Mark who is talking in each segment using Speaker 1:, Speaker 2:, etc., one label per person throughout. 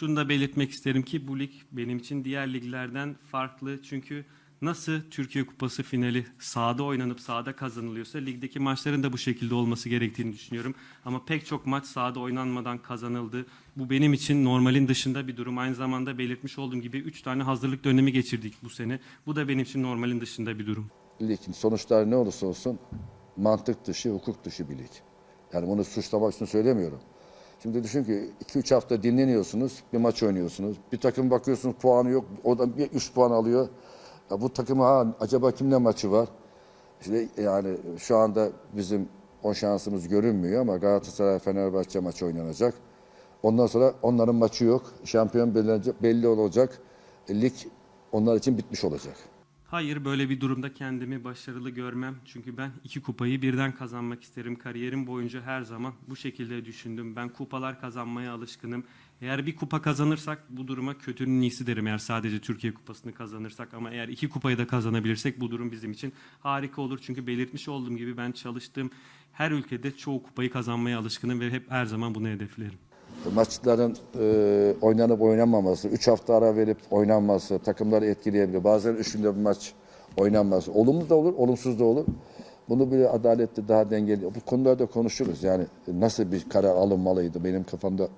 Speaker 1: Şunu da belirtmek isterim ki bu lig benim için diğer liglerden farklı. Çünkü nasıl Türkiye Kupası finali sahada oynanıp sahada kazanılıyorsa ligdeki maçların da bu şekilde olması gerektiğini düşünüyorum. Ama pek çok maç sahada oynanmadan kazanıldı. Bu benim için normalin dışında bir durum. Aynı zamanda belirtmiş olduğum gibi 3 tane hazırlık dönemi geçirdik bu sene. Bu da benim için normalin dışında bir durum.
Speaker 2: Ligin sonuçlar ne olursa olsun mantık dışı, hukuk dışı bir lig. Yani bunu suçlamak için söylemiyorum. Şimdi düşün ki 2-3 hafta dinleniyorsunuz, bir maç oynuyorsunuz. Bir takım bakıyorsunuz puanı yok, o da bir 3 puan alıyor. Ya bu takım ha acaba kimle maçı var? İşte yani şu anda bizim o şansımız görünmüyor ama Galatasaray Fenerbahçe maçı oynanacak. Ondan sonra onların maçı yok. Şampiyon belli olacak. E, lig onlar için bitmiş olacak.
Speaker 1: Hayır böyle bir durumda kendimi başarılı görmem. Çünkü ben iki kupayı birden kazanmak isterim. Kariyerim boyunca her zaman bu şekilde düşündüm. Ben kupalar kazanmaya alışkınım. Eğer bir kupa kazanırsak bu duruma kötünün iyisi derim. Eğer sadece Türkiye kupasını kazanırsak ama eğer iki kupayı da kazanabilirsek bu durum bizim için harika olur. Çünkü belirtmiş olduğum gibi ben çalıştığım her ülkede çoğu kupayı kazanmaya alışkınım ve hep her zaman bunu hedeflerim.
Speaker 2: Maçların e, oynanıp oynanmaması, 3 hafta ara verip oynanması takımları etkileyebilir. Bazen üç günde bir maç oynanması. Olumlu da olur, olumsuz da olur. Bunu bir adaletli, daha dengeli. Bu konularda konuşuruz. Yani nasıl bir karar alınmalıydı benim kafamda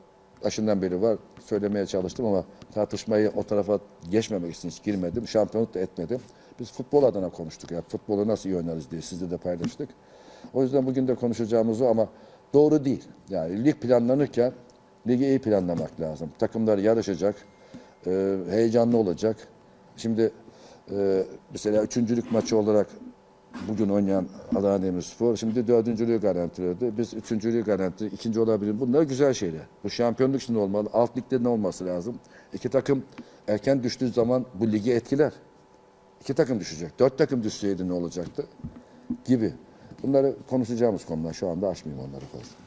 Speaker 2: başından beri var. Söylemeye çalıştım ama tartışmayı o tarafa geçmemek için hiç girmedim. Şampiyonluk da etmedim. Biz futbol adına konuştuk. Ya. Futbolu nasıl iyi oynarız diye sizle de paylaştık. O yüzden bugün de konuşacağımız o ama doğru değil. Yani lig planlanırken ligi iyi planlamak lazım. Takımlar yarışacak, e, heyecanlı olacak. Şimdi e, mesela üçüncülük maçı olarak bugün oynayan Adana Demirspor şimdi dördüncülüğü garantiledi. Biz üçüncülüğü garanti, ikinci olabilir. Bunlar güzel şeyler. Bu şampiyonluk için olmalı. Alt ligde ne olması lazım? İki takım erken düştüğü zaman bu ligi etkiler. İki takım düşecek. Dört takım düşseydi ne olacaktı? Gibi. Bunları konuşacağımız konular. Şu anda açmayayım onları fazla.